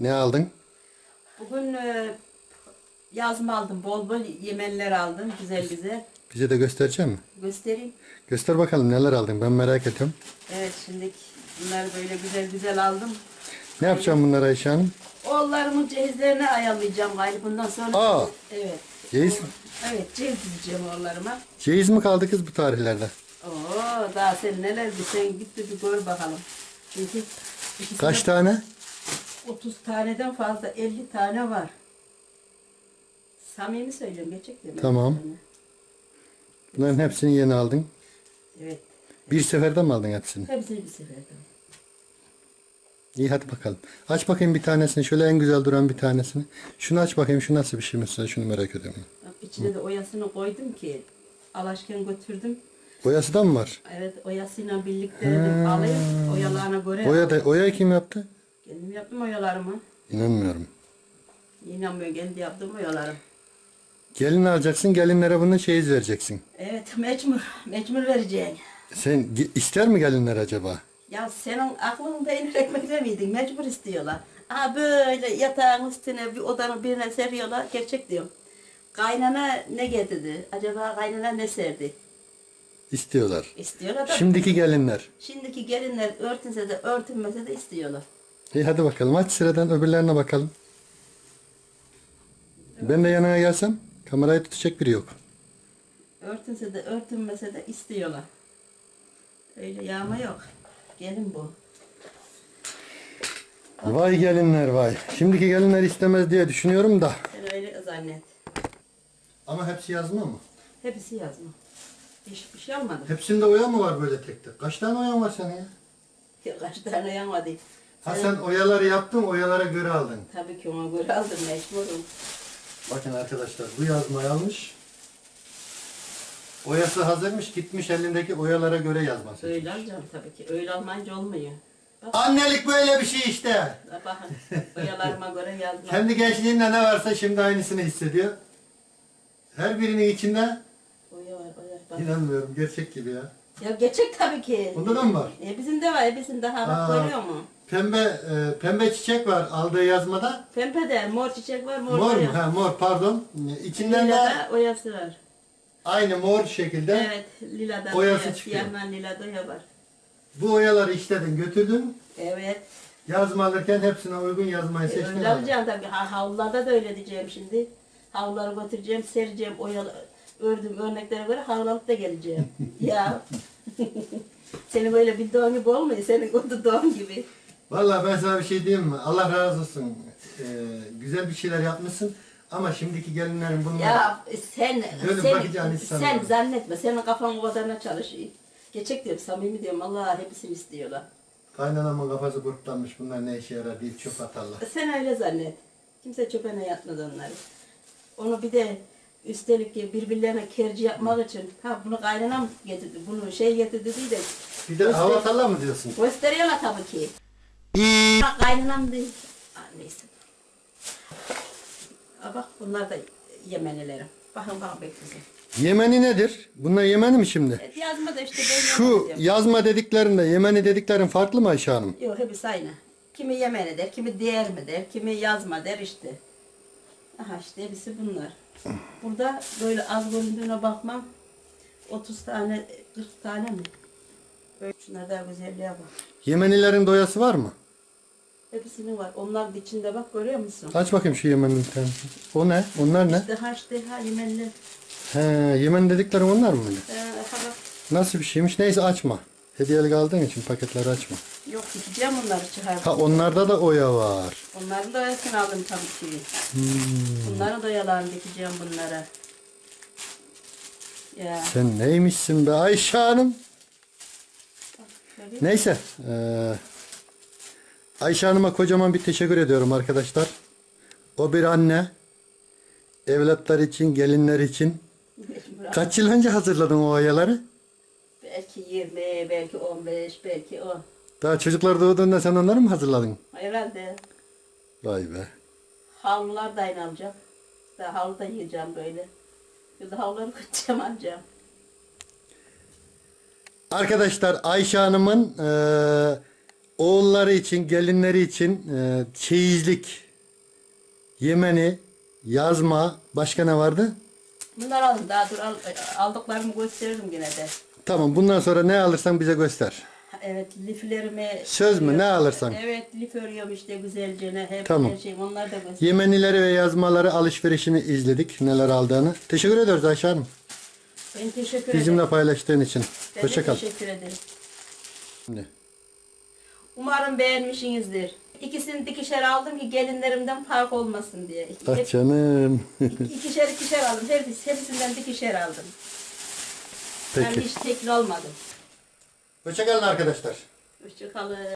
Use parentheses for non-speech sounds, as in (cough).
Ne aldın? Bugün e, yazma aldım. Bol bol yemenler aldım. Güzel güzel. Bize de gösterecek misin? Göstereyim. Göster bakalım neler aldın. Ben merak ediyorum. Evet şimdi bunları böyle güzel güzel aldım. Ne yapacağım bunları Ayşe Hanım? Oğullarımın cehizlerini ayarlayacağım galiba bundan sonra. Aa! Evet. Ceyiz, Evet cehiz dizeceğim oğullarıma. ceyiz mi kaldı kız bu tarihlerde? Oo daha sen neler bir sen git de bir gör bakalım. Çünkü Kaç tane? 30 taneden fazla 50 tane var. Samimi söylüyorum gerçekten. Tamam. Bunların hepsini yeni aldın. Evet. Bir seferde mi aldın hepsini? Hepsini bir seferde. İyi hadi bakalım. Aç bakayım bir tanesini. Şöyle en güzel duran bir tanesini. Şunu aç bakayım. Şu nasıl bir şey mesela? Şunu merak ediyorum. Bak içine de oyasını koydum ki alaşken götürdüm. Boyası da mı var? Evet oyasıyla birlikte dedim alayım oyalarına göre. Boya da, oya kim yaptı? Kendim yaptım oyalarımı. İnanmıyorum. İnanmıyor kendi yaptım oyalarım. Gelin alacaksın. Gelinlere bunu çeyiz vereceksin. Evet (laughs) mecbur. Mecbur vereceğim. Sen ister mi gelinler acaba? Ya senin aklın peynir ekmekle miydin? Mecbur istiyorlar. Aa böyle yatağın üstüne bir odanın birine seriyorlar. Gerçek diyorum. Kaynana ne getirdi? Acaba kaynana ne serdi? İstiyorlar. İstiyorlar da. Şimdiki gelinler. Şimdiki gelinler örtünse de örtünmese de istiyorlar. İyi hadi bakalım. Aç sıradan öbürlerine bakalım. Ben de yanına gelsem kamerayı tutacak biri yok. Örtünse de örtünmese de istiyorlar. Öyle yağma yok. Gelin bu. Vay gelinler vay. Şimdiki gelinler istemez diye düşünüyorum da. Sen öyle zannet. Ama hepsi yazma mı? Hepsi yazma. Hiçbir şey almadım. Hepsinde oya mı var böyle tek tek? Kaç tane oyan var senin ya? Kaç tane yanmadı. Ha sen oyaları yaptın, oyalara göre aldın. Tabii ki ona göre aldım mecburum. Bakın arkadaşlar bu yazmayı almış. Oyası hazırmış, gitmiş elindeki oyalara göre yazma seçmiş. Öyle alacağım tabii ki. Öyle almayınca olmuyor. Bak, Annelik böyle bir şey işte. bakın. Oyalarıma göre yazma. Kendi gençliğinde ne varsa şimdi aynısını hissediyor. Her birinin içinde Oya var, oya. Bak. inanmıyorum gerçek gibi ya. Ya gerçek tabii ki. Bunda da mı var? E, bizim de var. Hepsinde ha Aa. bak görüyor mu? Pembe e, pembe çiçek var aldığı yazmada. Pembe de mor çiçek var. Mor, Mor mu? Ha, mor pardon. İçinden Lila de da oyası var. aynı mor şekilde Evet. Lila'da Oyası oya. çıkıyor. Siyahla lila'da oya var. bu oyaları işledin götürdün. Evet. Yazma alırken hepsine uygun yazmayı E, seçtin. öyle alacağım tabii. Ha, havlularda da öyle diyeceğim şimdi. Havluları götüreceğim, sereceğim, oyalı, ördüm örneklere göre havlalık da geleceğim. (laughs) ya. (laughs) Senin böyle bir doğum gibi olmuyor. Senin o doğum gibi. Vallahi ben sana bir şey diyeyim mi? Allah razı olsun. Ee, güzel bir şeyler yapmışsın. Ama şimdiki gelinlerin bunlar... Ya sen Böyle sen, bakacağını sen sanmıyorum. zannetme. Senin kafan o kadarına çalışıyor. Gerçek diyorum, samimi diyorum. Allah hepsini istiyorlar. Kaynanamın kafası burklanmış. Bunlar ne işe yarar deyip çöp atarlar. Sen öyle zannet. Kimse çöpene yatmadı onları. Onu bir de üstelik birbirlerine kerci yapmak için ha bunu kaynanam getirdi, bunu şey getirdi değil de Bir de hava atarlar mı diyorsun? gösteriyorlar tabii ki. Ha, kaynanam değil. Ha, neyse. Ha, bak bunlar da Yemenilerim. Bakın bakın beklesin. Yemeni nedir? Bunlar Yemeni mi şimdi? Yazma da işte ben Şu Yemeni yazma dediklerinde Yemeni dediklerin farklı mı Ayşe Hanım? Yok hepsi aynı. Kimi Yemeni der, kimi diğer mi der, kimi yazma der işte. Aha işte hepsi bunlar. Burada böyle az göründüğüne bakmam. 30 tane, 40 tane mi? Böyle şunlar daha güzelliğe bak. Yemenilerin doyası var mı? Hepsinin var. Onlar da içinde bak görüyor musun? Aç bakayım şu Yemen'in bir tanesini. O ne? Onlar ne? İşte ha Yemenli. He, Yemen dediklerin onlar mı? böyle? Ee, bak. Nasıl bir şeymiş? Neyse açma. Hediyelik aldığın için paketleri açma. Yok dikeceğim onları çıkardım. Ha onlarda da oya var. Onların da oyasını aldım tabii ki. Hmm. Bunların da oyalarını dikeceğim bunlara. Ya. Sen neymişsin be Ayşe Hanım? Şöyle. Neyse. eee, Ayşe Hanım'a kocaman bir teşekkür ediyorum arkadaşlar. O bir anne. Evlatlar için, gelinler için. Kaç yıl önce hazırladın o oyaları? Belki 20, belki 15, belki 10. Daha çocuklar doğduğunda sen onları mı hazırladın? Herhalde Vay be. havlular da aynı alacağım. Daha havlu da yiyeceğim böyle. Bir de havluları (laughs) koyacağım alacağım. Arkadaşlar Ayşe Hanım'ın eee, oğulları için, gelinleri için e, çeyizlik, yemeni, yazma, başka ne vardı? Bunlar alın daha dur al, aldıklarımı gösteririm yine de. Tamam bundan sonra ne alırsan bize göster. Evet liflerimi... Söz mü? Ne alırsan? Evet lif örüyorum işte güzelce. ne- Hep Tamam. her şeyim onlar da gösteriyorum. Yemenileri ve yazmaları alışverişini izledik. Neler aldığını. Teşekkür ediyoruz Ayşe Hanım. Ben teşekkür Bizimle ederim. paylaştığın için. Ben Hoşça de kal. teşekkür ederim. Şimdi. Umarım beğenmişsinizdir. İkisini dikişer aldım ki gelinlerimden fark olmasın diye. İki, Ah canım. ikişer ikişer aldım. Hepsi, hepsinden dikişer aldım. Ben Peki. hiç tekli almadım. Hoşça kalın arkadaşlar. Hoşçakalın.